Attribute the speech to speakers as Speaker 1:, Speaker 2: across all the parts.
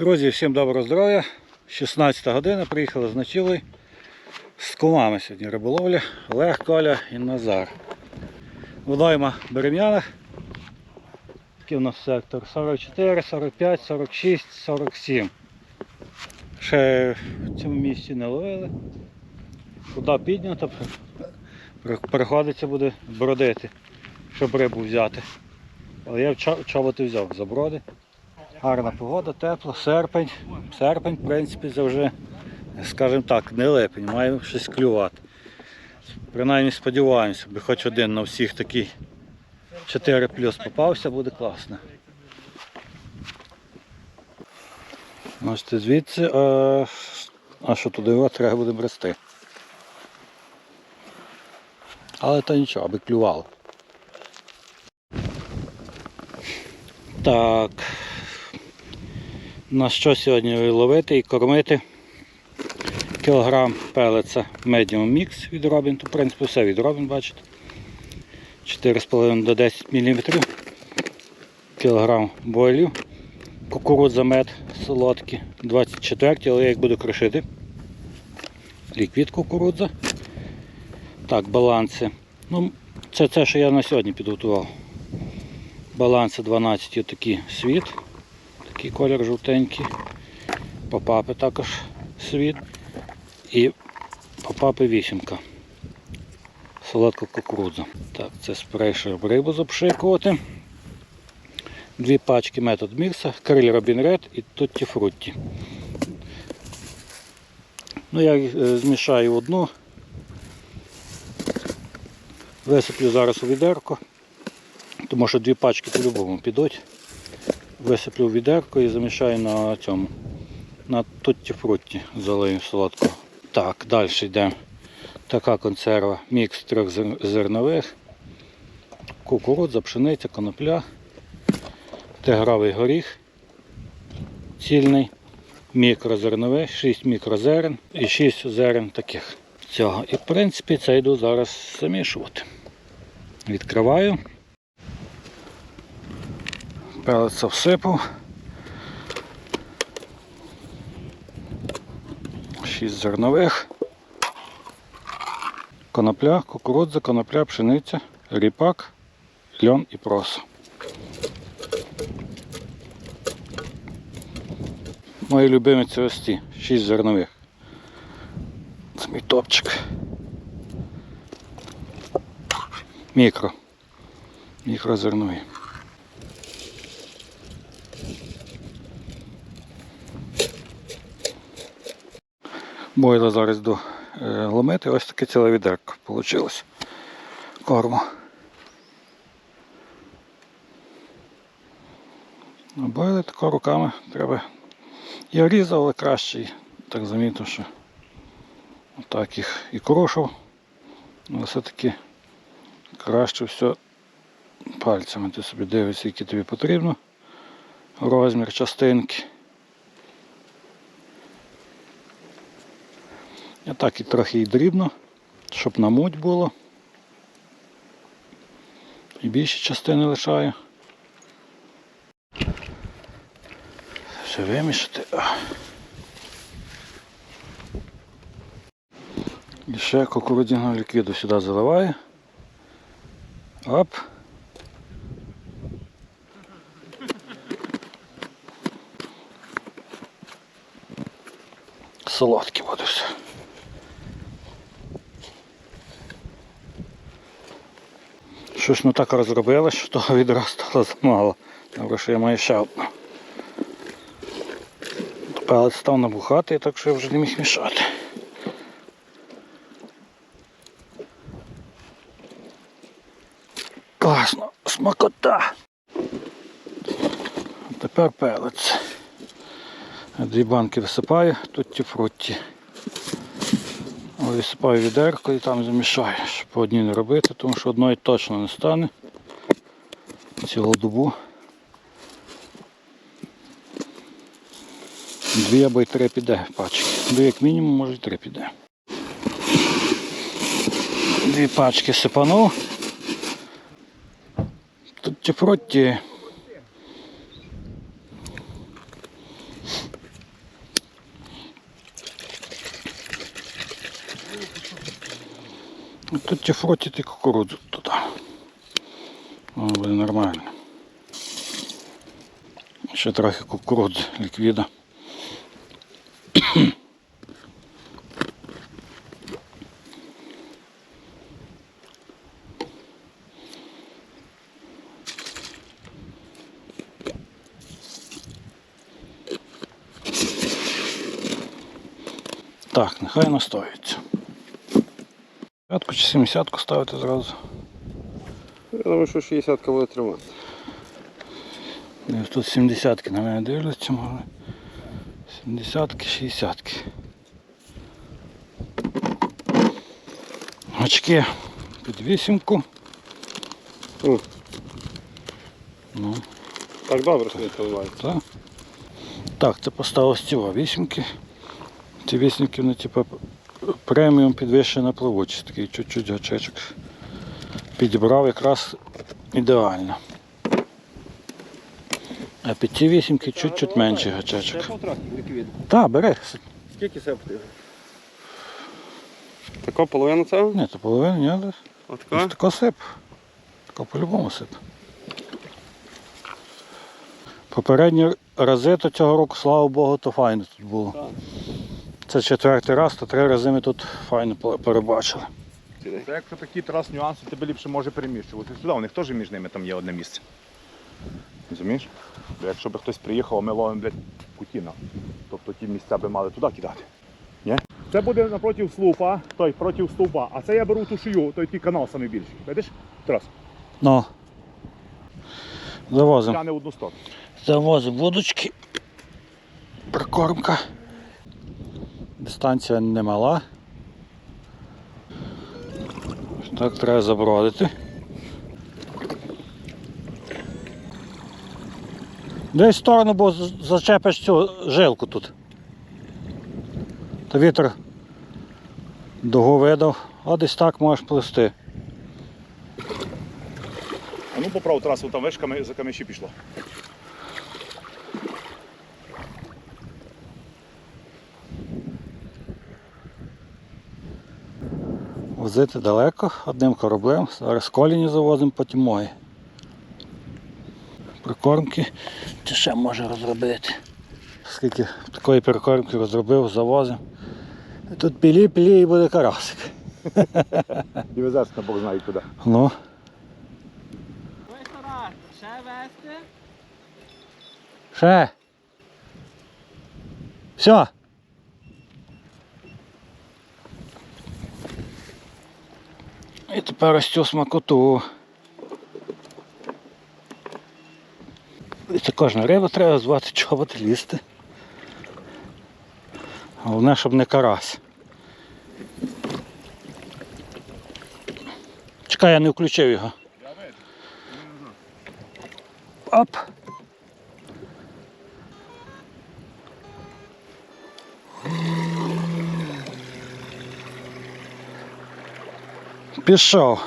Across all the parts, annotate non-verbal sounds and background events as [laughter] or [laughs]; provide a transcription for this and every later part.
Speaker 1: Друзі, всім доброго здоров'я. 16 година, приїхали з ночівлею. З кумами сьогодні риболовля. Олег, Коля і Назар. Водойма Берем'яна. Такий у нас сектор 44, 45, 46, 47. Ще в цьому місці не ловили. Куди піднято, приходиться буде бродити, щоб рибу взяти. Але я чоботи взяв за броди. Гарна погода, тепло, серпень. Серпень, в принципі, завжди, скажімо так, не липень, має щось клювати. Принаймні сподіваємося, би хоч один на всіх такий 4 плюс попався, буде класно. Бачите, звідси, а, а що туди треба буде брести. Але то нічого, аби клювало. Так. На що сьогодні ловити і кормити? Кілограм пелеца Medium Mix від. Тут, в принципі, все від Robin, бачите. 4,5 до 10 мм. Кілограм бойлів. Кукурудза мед солодкі. 24, але я їх буду кришити. Ліквід кукурудза. Так, баланси. Ну, це те, що я на сьогодні підготував. Баланси 12 отакі світ. Такий колір жовтенький. Попапи також світ. І попапи вісімка. Солодка кукурудза. Так, це спрей, щоб рибу запшикувати. Дві пачки метод мікса, криль Робін Ред і Тутті Фрутті. Ну, я е, змішаю одну. Висиплю зараз у відерко, тому що дві пачки по-любому підуть. Висиплю в відерко і замішаю на цьому. На тутті фрутті залию солодкого. Так, далі йде така консерва, мікс трьох зернових, кукурудза, пшениця, конопля, тигровий горіх цільний, мікрозерновий, 6 мікрозерен і 6 зерен таких цього. І в принципі це йду зараз замішувати. Відкриваю. Пелець всипав. Шість зернових. Конопля, кукурудза, конопля, пшениця, ріпак, льон і просо. Мої любимі це ось ці, шість зернових. Це мій топчик. Мікро. Мікрозернові. Бойла зараз до е, ломити. Ось таке ціле відерко вийшло. Корму. Бойли тако руками треба. Я різав, але краще. Так замітив, що отак їх і крушив. Але все-таки краще все пальцями. Ти собі дивишся, які тобі потрібно. Розмір частинки. Так і трохи і дрібно, щоб на муть було. І більші частини лишаю. Все вимішати. І ще кукурудзяного ліквіду сюди заливаю. Оп. Солодке буде все. Щось ми так розробили, що того відра стало замало. Добре, що я маю ще одну. Палець став набухати, так що я вже не міг мішати. Класно, смакота. Тепер пелець. Дві банки висипаю, тут ті фрутті. Висипаю відерко і там замішаю, щоб по одній не робити, тому що одної точно не стане. Цілу добу. Дві або й три піде пачки. Дві як мінімум, може й три піде. Дві пачки сипанув. Тут ті фрутті Ну, Тут ті фроті ти кукурудзу туди. Воно буде нормально. Ще трохи кукурудзи ліквіда. Так, нехай настоюється. П'ятку чи 70 ставити зразу.
Speaker 2: Я думаю, що 60 буде тримати.
Speaker 1: Ні, Тут 70 на мене дивляться, може. 70 60 Очки під вісімку.
Speaker 2: О.
Speaker 1: Ну,
Speaker 2: Так добре, що не тримається.
Speaker 1: так. Так, це поставив з цього вісімки. Ці вісімки, вони типу преміум підвищена плавучість. Такий чуть-чуть гачечок. Підібрав якраз ідеально. А під ці вісімки чуть-чуть менший гачечок. Так, бери.
Speaker 2: Скільки це потрібно? Тако половину цього?
Speaker 1: Ні, то половину, ні. Ось
Speaker 2: Отако?
Speaker 1: сип. Тако по-любому сип. Попередні рази то цього року, слава Богу, то файно тут було.
Speaker 2: Так.
Speaker 1: Це четвертий раз, то три рази ми тут файно перебачили.
Speaker 3: Це якщо такі трас нюанси, тебе ліпше може переміщувати сюди. У них теж між ними там є одне місце. Розумієш? Бо якщо б хтось приїхав, а ми ловимо, блядь, Путіна. Тобто ті місця би мали туди кидати. Ні? Це буде напроти слупа, той проти стовпа, а це я беру ту шию, той такий канал самий більший. Видиш? Трас.
Speaker 1: Ну. Завозимо.
Speaker 3: Тяне одну сторону.
Speaker 1: Завозимо вудочки. Прикормка. Дистанція немала. Так треба забродити. Десь в сторону, бо зачепиш цю жилку тут. То вітер дугу видав, а десь так можеш плести.
Speaker 3: А ну поправ трасу, там вишками за каміші пішло.
Speaker 1: Возити далеко одним кораблем. Зараз коліні завозимо, потім мої. Прикормки чи ще може розробити. Скільки такої прикормки розробив, завозив. Тут пілі-пілі і буде карасик. [laughs]
Speaker 3: І везеш на Бог знає куди.
Speaker 1: Ну,
Speaker 2: Ще вести?
Speaker 1: ще. Все. І тепер ось цю смакоту. І це кожна риба треба звати чоботи лізти. Головне, щоб не карась. Чекай, я не включив його. Оп. Пішов.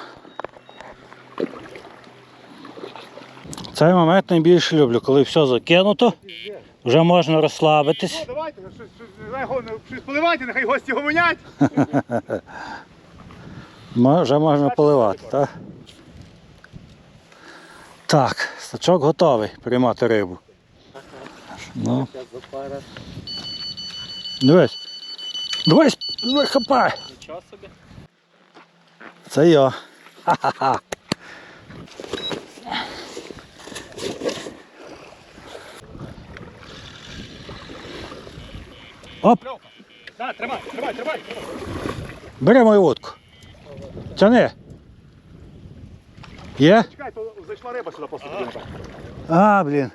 Speaker 1: Цей момент найбільше люблю, коли все закинуто, вже можна розслабитись.
Speaker 3: Давайте, щось, поливайте, нехай гості гомонять. [laughs]
Speaker 1: Вже можна поливати, так? Так, сачок готовий приймати рибу. Ну, дивись. Дивись, дивись, хапай.
Speaker 2: Нічого собі.
Speaker 1: Це я. Ха-ха-ха. Оп,
Speaker 3: Так, тримай, тримай, тримай.
Speaker 1: бери мою вудку. Тяни. Є?
Speaker 3: Чекай, то зайшла риба сюди просто.
Speaker 1: А, блін.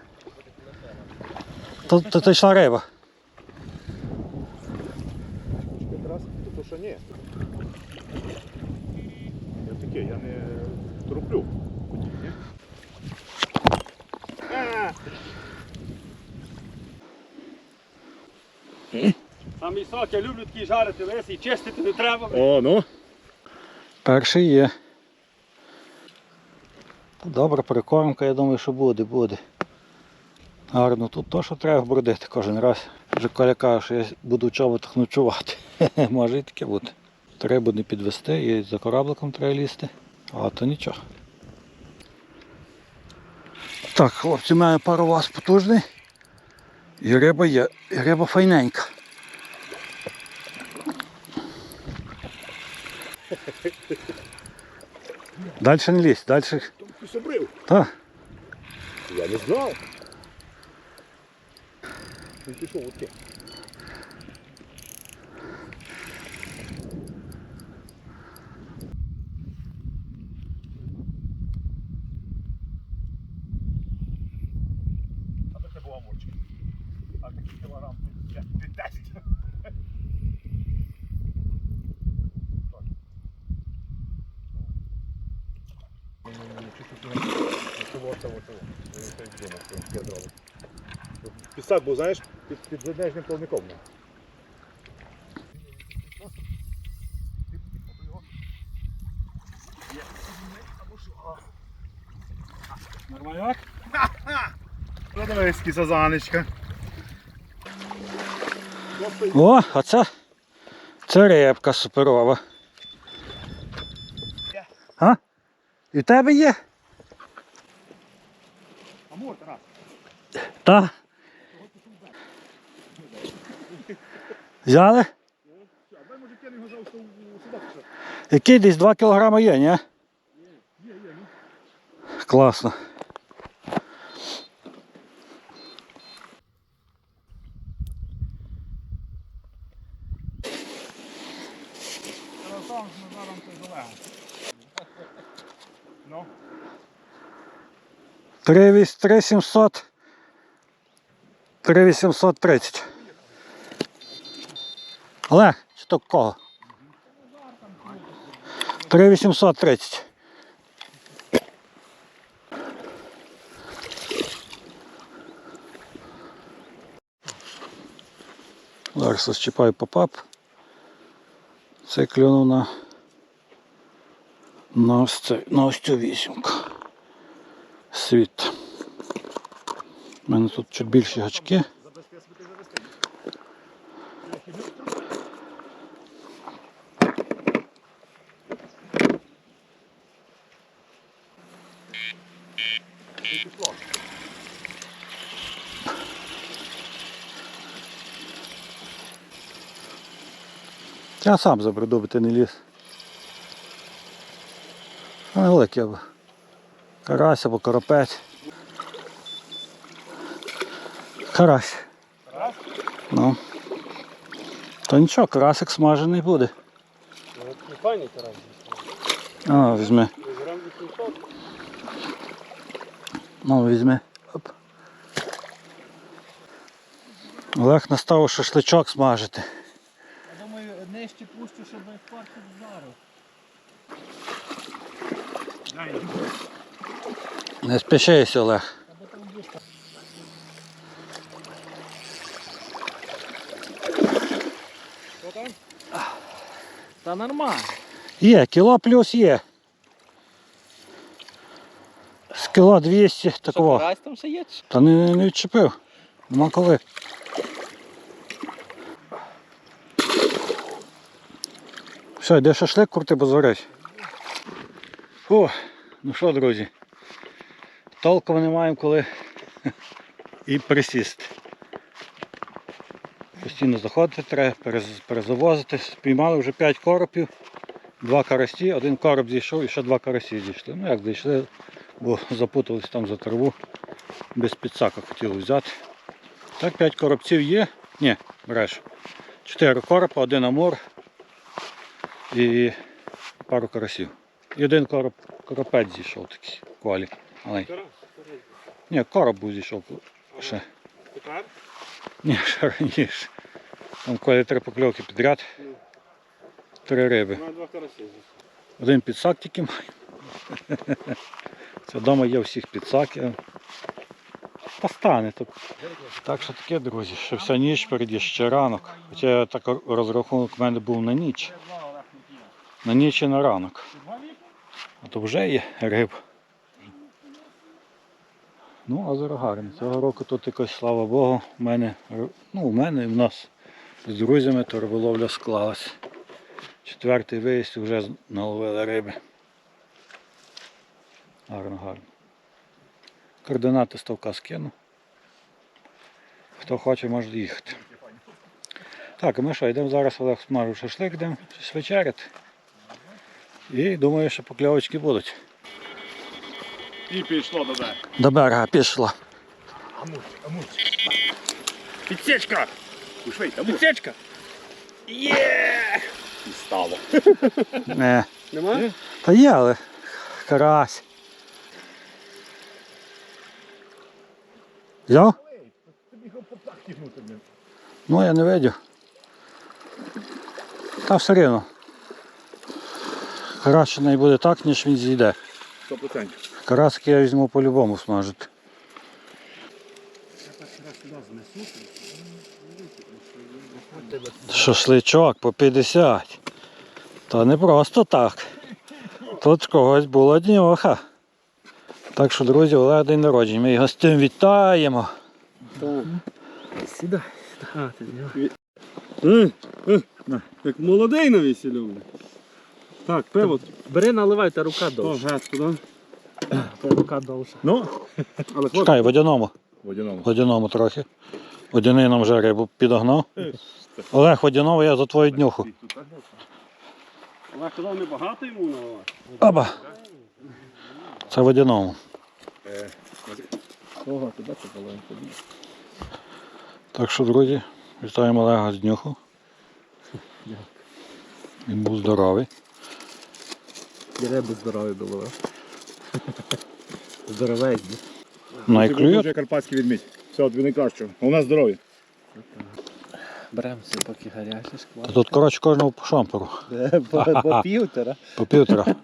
Speaker 1: Тут, йшла риба.
Speaker 3: Якраз то що ні. Я таке, я не тороплю. Куди, ні? А,
Speaker 2: Сок, я люблю такі жарити лиси і чистити не треба.
Speaker 3: О, ну.
Speaker 1: Перший є. Добра прикормка, я думаю, що буде, буде. Гарно, тут то, що треба бродити кожен раз. Вже Коля каже, що я буду в чоботах ночувати. [laughs] Може і таке бути. Треба не підвести і за корабликом треба лізти. А то нічого. Так, хлопці, маю пару вас потужний. І риба є, і риба файненька. Далі не лізь, далі.
Speaker 2: Хтось обрив.
Speaker 1: Так.
Speaker 2: Я не знав. Він пішов от
Speaker 3: А то це був амурчик. А такий кілограм Під 10. Пісак був, знаєш, під, під заднежним плавником.
Speaker 1: Нормально?
Speaker 3: Продавецький сазанечка.
Speaker 1: О, а це, це рибка суперова. А? І в тебе є? Та. Взяли? Який десь 2 кілограми є, ні? Класно.
Speaker 3: Тарасом з Назаром це залего. Ну,
Speaker 1: 3700. 3830. Олег, чи то кого? 3830. Зараз розчіпаю попап. Це клюнув на, на, ось цю вісімку. Світ. У мене тут чуть більші гачки. Я сам забреду, би не ліз. Або карась або коропець. Карась.
Speaker 3: Карась?
Speaker 1: Ну. То нічого, карасик смажений буде.
Speaker 2: Не файний карась.
Speaker 1: А, візьми. Ну, візьми. Оп. Олег наставив шашличок смажити.
Speaker 2: Я думаю, нижче пущу, щоб фарти вдарив.
Speaker 3: дай.
Speaker 1: Не спішися, Олег.
Speaker 2: Та нормально.
Speaker 1: Є, кіло плюс є. З кіло 200 такого.
Speaker 2: Карась там ще є?
Speaker 1: Та не, не відчепив. Нема коли. Все, йде шашлик курти, бо згорить. Фу, ну що, друзі, толком не маємо коли і присісти. Постійно заходити треба, перезавозити. Спіймали вже 5 коропів, 2 карасі, один короб зійшов і ще 2 карасі зійшли. Ну як зійшли, бо запутались там за траву без підсака хотіли взяти. Так, 5 коробців є. Ні, бреш. 4 коропа, один амур і пару карасів. І один короб, коропець зійшов такий колі. Але... Ні, короб був зійшов ще.
Speaker 2: Тепер?
Speaker 1: Ні, ще раніше. Там колі три покльовки підряд. Три риби. Один підсак тільки маю. Це вдома є всіх підсаки. Та стане. То... Так що таке, друзі, що вся ніч впереді, ще ранок. Хоча так розрахунок в мене був на ніч. На ніч і на ранок. А то вже є риб. Ну, озеро гарне. Цього року тут якось, слава Богу, в мене, ну, у мене і в нас з друзями то склалась. Четвертий виїзд вже наловили риби. Гарно, гарно. Координати ставка скину. Хто хоче, може їхати. Так, ми що, йдемо зараз Олег смажу шашлик, йдемо щось. І думаю, що покльовочки будуть.
Speaker 2: І пішло до берега.
Speaker 1: До берега пішло.
Speaker 3: Амур, амур.
Speaker 2: Підсечка! Підсечка! Є!
Speaker 3: І стало. [laughs]
Speaker 1: Не.
Speaker 2: Немає?
Speaker 1: Та є, але карась. Взяв? Ну я не видів. Та все рівно. Краще не буде так, ніж він зійде.
Speaker 3: 100%.
Speaker 1: Карасик я візьму по-любому смажити. Шашличок по 50. Та не просто так. Тут когось була днюха. Так що, друзі, Олег день народження. Ми його з тим вітаємо.
Speaker 2: Сідай. Е, е, е, як молодий на весіллю. Так, пиво.
Speaker 4: Бери наливай та рука
Speaker 2: довше. Гадко,
Speaker 4: да? Рука довша.
Speaker 3: Ну,
Speaker 2: Але хлопці,
Speaker 1: Чекай, водяному.
Speaker 3: водяному.
Speaker 1: Водяному трохи. Водяний нам вже рибу підогнав. Олег, водяного я за твою днюху.
Speaker 2: Олег казав, небагато йому наливати.
Speaker 1: Оба. Це водяному.
Speaker 4: Ого, туди це половинку.
Speaker 1: Так що, друзі, вітаємо Олега з днюху. Він був здоровий.
Speaker 4: І риби здорові були. Здоровезні.
Speaker 1: Ну і клює.
Speaker 3: Вже карпатський відмідь. Все, от найкращого. У нас здоров'я.
Speaker 4: Беремося, поки гарячі
Speaker 1: Та
Speaker 4: шквар.
Speaker 1: Тут, коротше, кожному по шампуру. [laughs]
Speaker 4: По, по півтора.
Speaker 1: По півтора. [laughs]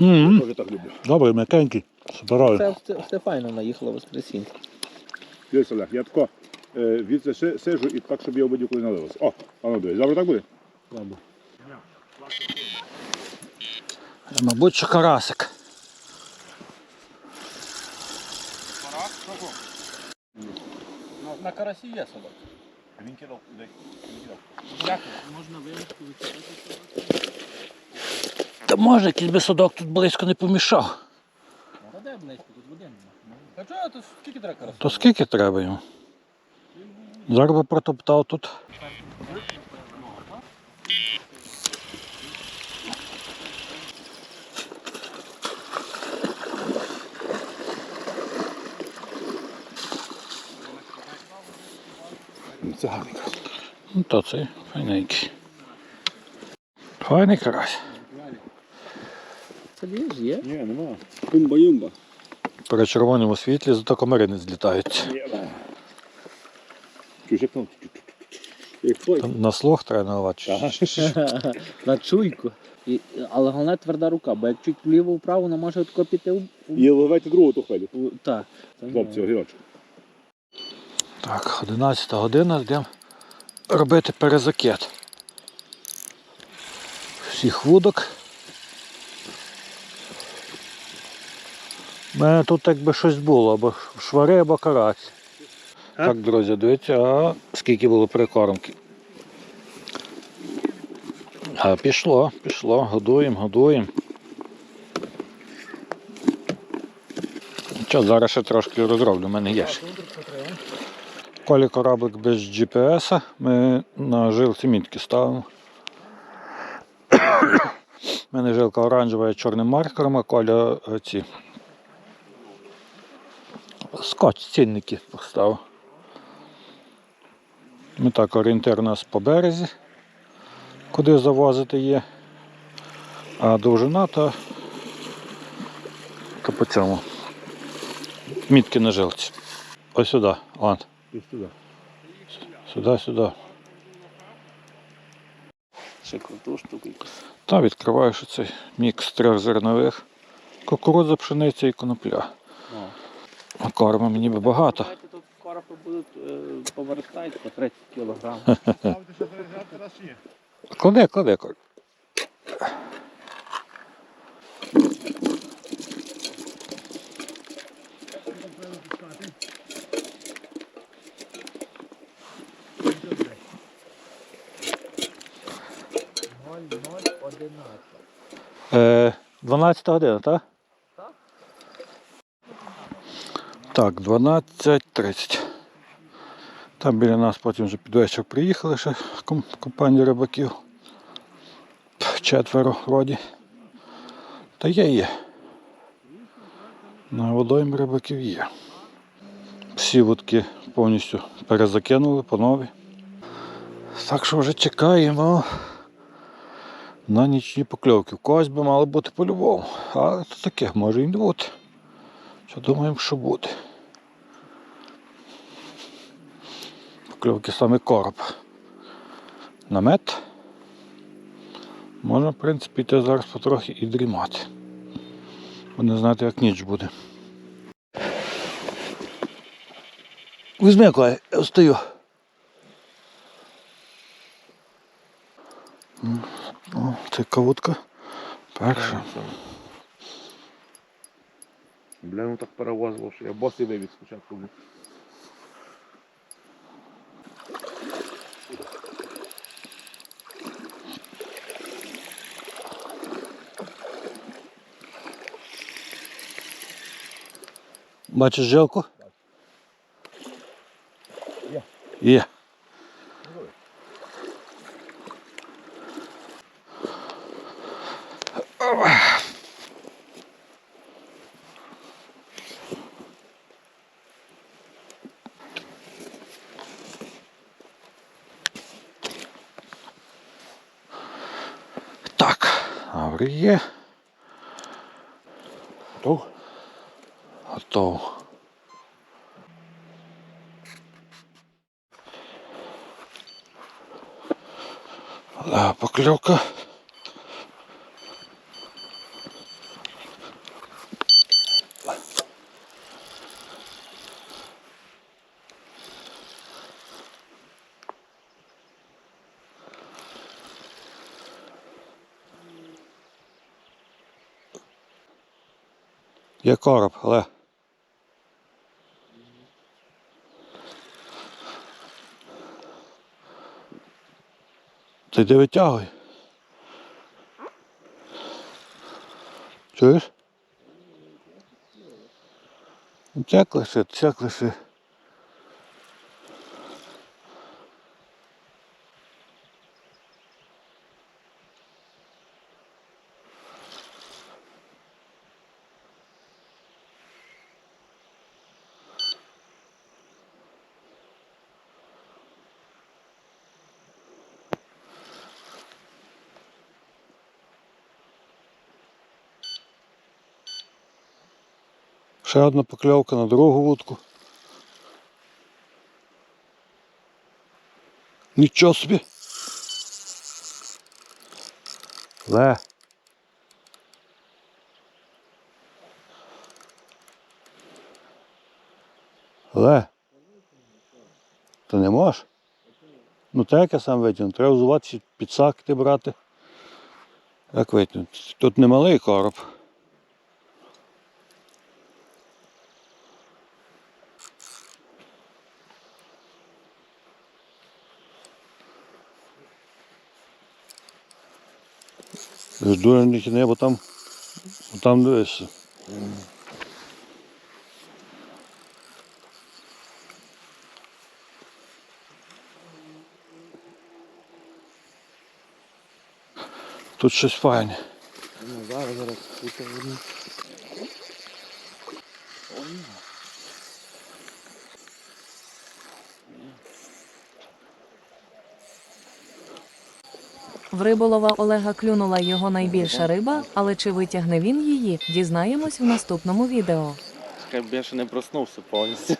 Speaker 1: М,
Speaker 3: Теж так люблю.
Speaker 1: Добрий, м'якенький. Здоровий.
Speaker 4: Це в Стефайно наїхало воскресінь.
Speaker 3: Дивись, Олег, я тако е, від сижу і так, щоб я обидів, коли налився. О, а ну дивись. Добре так буде?
Speaker 1: Мабуть, що карасик.
Speaker 4: На карасі є собак.
Speaker 3: Він кидав, дай.
Speaker 4: Можна вилучити.
Speaker 1: Та може, якийсь би садок тут близько не помішав.
Speaker 4: А де близько, тут води нема. Та чого, тут скільки треба карасів?
Speaker 1: То скільки треба йому? Зараз би протоптав тут.
Speaker 3: Це гарний.
Speaker 1: Ну, то цей файненький. Файний карась.
Speaker 4: Це є ж є.
Speaker 3: Ні, нема.
Speaker 2: Кумба-юмба.
Speaker 1: При червоному світлі зато комари не злітають.
Speaker 3: Там?
Speaker 1: На слух треба наливати. [laughs]
Speaker 4: На чуйку. І, але головне тверда рука, бо як чуть вліво-вправо, вона може тако піти у,
Speaker 3: І ливайте другу ту хвилю.
Speaker 4: так.
Speaker 3: Хлопці, огірочок.
Speaker 1: Так, 11 година, йдемо робити перезакет. Всіх вудок. У мене тут якби щось було, або швари, або карась.
Speaker 2: А?
Speaker 1: Так, друзі, дивіться, а скільки було прикормки. А пішло, пішло, годуємо, годуємо. Що, зараз ще трошки розроблю, в мене є ще. Колі кораблик без GPS, ми на жилці мітки ставимо. У мене жилка оранжева чорним маркером, а коля е, ці. Скотч, цінники поставив. Ми так орієнтир у нас по березі, куди завозити є. А довжина то, то по цьому. Мітки на жилці. Ось сюди, Лан. Сюди, сюди.
Speaker 4: Ще круту штуку.
Speaker 1: Та відкриваєш цей мікс трьох зернових. Кукурудза, пшениця і конопля. А корма мені би багато.
Speaker 4: Тут коропи будуть е, повертати по 30 кг. [laughs]
Speaker 1: Клади, клади. клади. Е, 12 година, так? Так, 12.30. Там біля нас потім вже під вечір приїхали ще компанія рибаків. Четверо вроді. Та є є. На водоймі рибаків є. Всі вудки повністю перезакинули по нові. Так що вже чекаємо на нічні покльовки. В когось би мало бути по-любому. Але це таке, може і не бути. Що думаємо, що буде. Покльовки саме короб. Намет. Можна, в принципі, йти зараз потрохи і дрімати. Бо не знати, як ніч буде. Візьми, Клай, я встаю. О, це кавутка. Перша.
Speaker 3: Бля, ну так перевозило, що я босий вивіз спочатку.
Speaker 1: Бачиш жилку?
Speaker 3: Є.
Speaker 1: Є. Поклевка. Є короб, але Ти йди витягуй. Чуєш? Цяк лише. Ще одна покльовка на другу вудку. Нічого собі. Ле. Ле. Ти не можеш? Ну так як я сам витягну. Треба взувати підсакти брати. Як витягнути? Тут немалий короб. Дуже не тяни, бо там, там дивишся. Тут щось файне.
Speaker 4: Ну, зараз, зараз,
Speaker 5: В риболова Олега клюнула його найбільша риба, але чи витягне він її, дізнаємось в наступному відео.
Speaker 4: Я ще не проснувся повністю.